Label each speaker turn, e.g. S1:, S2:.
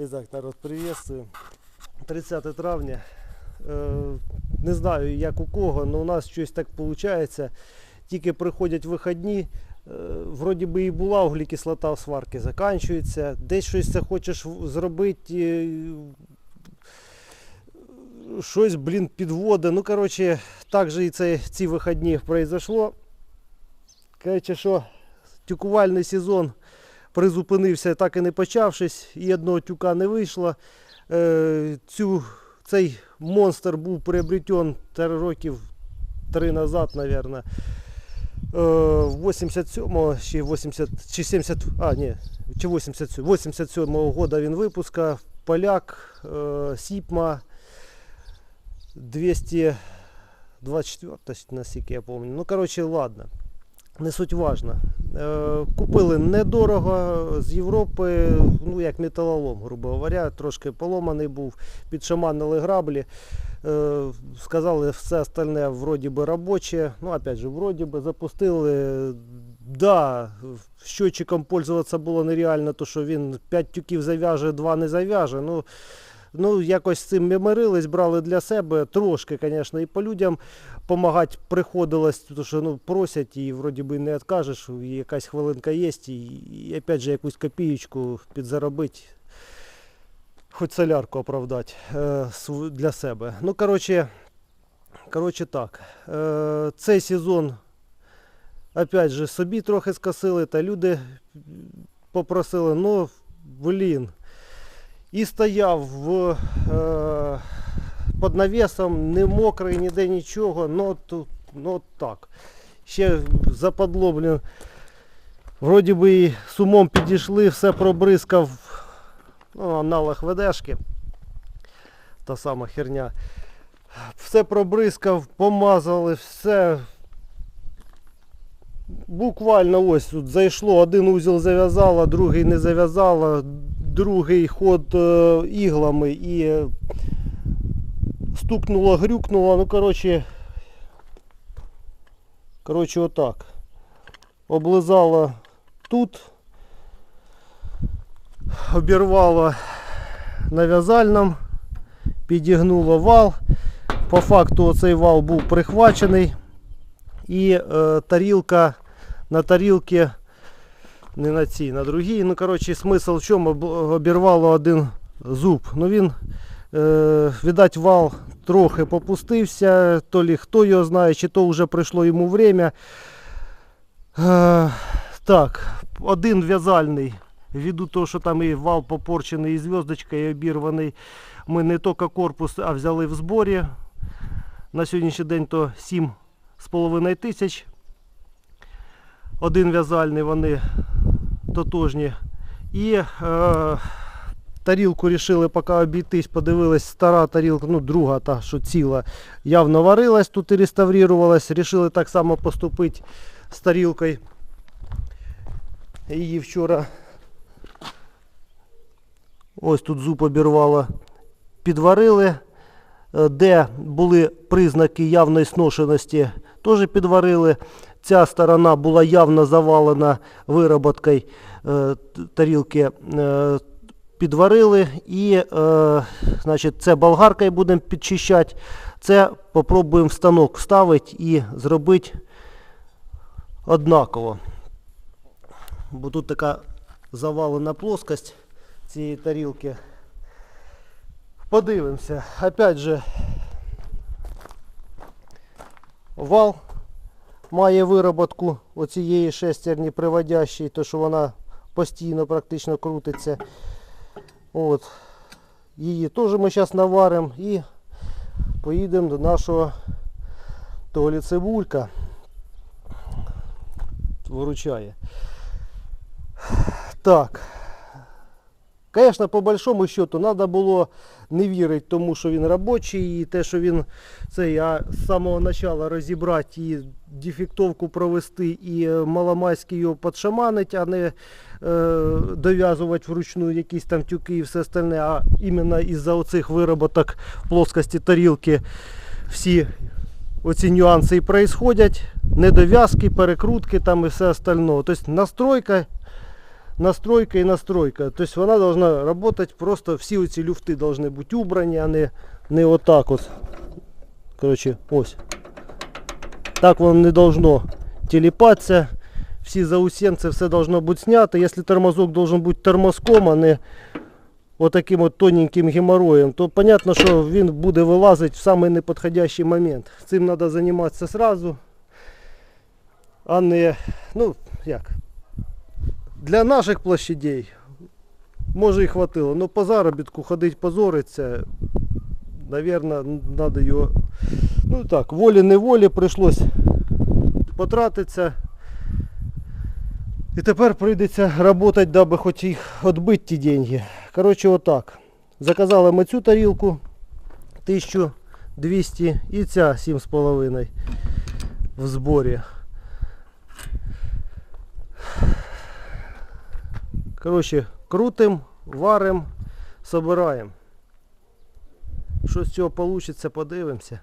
S1: Итак, народ, приветствую. 30 травня. Е, Не знаю, як у кого, але у нас щось так виходить. Тільки приходять вихідні, е, вроді би і була углекислота в сварки, закінчується. Десь щось це хочеш зробити. е, Щось, блін, підводи. Ну, коротше, так же і це, ці вихідні произошло. Коротше, що тюкувальний сезон призупинився, так і не почавшись, і одного тюка не вийшло. Е, цю, цей монстр був приобретен три років три назад, мабуть. Е, 87-го чи 80, чи 70, а, ні, чи 87, 87-го года він випуска, поляк, е, Сіпма, 224, наскільки я пам'ятаю. Ну, коротше, ладно. Не суть важно. Е, Купили недорого з Європи, ну як металолом, грубо говоря, трошки поломаний був, підшаманили граблі. Е, Сказали, все остальне вроді би робоче. Ну, опять же, вроді би запустили. Да, щотчиком пользуватися було нереально, то що він 5 тюків зав'яже, 2 не зав'яже. Ну, ну, якось з цим ми мирились, брали для себе. Трошки, звісно, і по людям допомагати приходилось, тому що ну, просять і вроді би не відкажеш, і якась хвилинка є, і, і опять же якусь копієчку підзаробити, хоч солярку оправдати е, для себе. Ну, коротше, коротше так. Е, цей сезон, опять же, собі трохи скосили, та люди попросили, ну, блін. І стояв в, е, під навісом, не мокрий, ніде нічого, ну, тут, ну так. Ще западло, блін. Вроді би і з умом підійшли, все пробризкав. Ну, аналог ведешки. Та сама херня. Все пробризкав, помазали, все. Буквально ось тут зайшло, один узіл зав'язала, другий не зав'язала, другий ход е, іглами і стукнуло, грюкнуло, ну коротше. Коротше, отак. Облизала тут. Обірвала на в'язальному, підігнула вал. По факту оцей вал був прихвачений. І е, тарілка на тарілці, не на цій, на другій. Ну, коротше, смисл в чому обірвало один зуб. Ну він, е, видать, вал трохи попустився, то лі хто його знає, чи то вже прийшло йому время. Е, так, один в'язальний, ввиду того, що там і вал попорчений, і зв'язочка, і обірваний. Ми не тільки корпус, а взяли в зборі. На сьогоднішній день то 7,5 тисяч. Один в'язальний, вони тотожні. І е, тарілку вирішили поки обійтись, подивились, стара тарілка, ну друга та, що ціла, явно варилась тут і реставрувалась. Рішили так само поступити з тарілкою. Її вчора ось тут зуб обірвало. Підварили. Е, Де були признаки явної сношеності, теж підварили. Ця сторона була явно завалена вироботкою е, тарілки. е, Підварили і е, значить, це болгаркою будемо підчищати. Це попробуємо в станок вставити і зробити однаково. Бо тут така завалена плоскость цієї тарілки. Подивимося. Опять же, вал має вироботку оцієї шестерні приводящої, то що вона постійно практично крутиться. От. Її теж ми зараз наваримо і поїдемо до нашого Толі Цибулька. Виручає. Так. Звісно, по большому счету, треба було не вірити тому, що він робочий, і те, що він цей, а з самого початку розібрати і дефектовку провести, і е, маломайськи його підшаманить, а не е, дов'язувати вручну якісь там тюки і все остальне, а іменно із-за оцих вироботок плоскості тарілки всі оці нюанси і происходять. Недов'язки, перекрутки там і все остальне. Тобто настройка настройка і настройка. Тобто вона должна работать просто всі ці люфти должны бути убрані, а не, не отак от. Коротше, ось. Так воно не должно телепатися. Всі заусенці, все должно бути знято. Якщо тормозок должен бути тормозком, а не отаким от тоненьким геморроєм, то понятно, що він буде вилазити в самий неподходящий момент. Цим треба займатися сразу, а не, ну, як, для наших площадей може і хватило, але по заробітку ходить позориться, наверное, треба його, ну так, волі-неволі прийшлось потратитися. І тепер прийдеться працювати, даби хоч їх відбити ті деньги. Коротше, отак. Заказали ми цю тарілку 1200 і ця 7,5 в зборі. Коротше, крутим, варим, собираємо. Що з цього вийде, подивимося.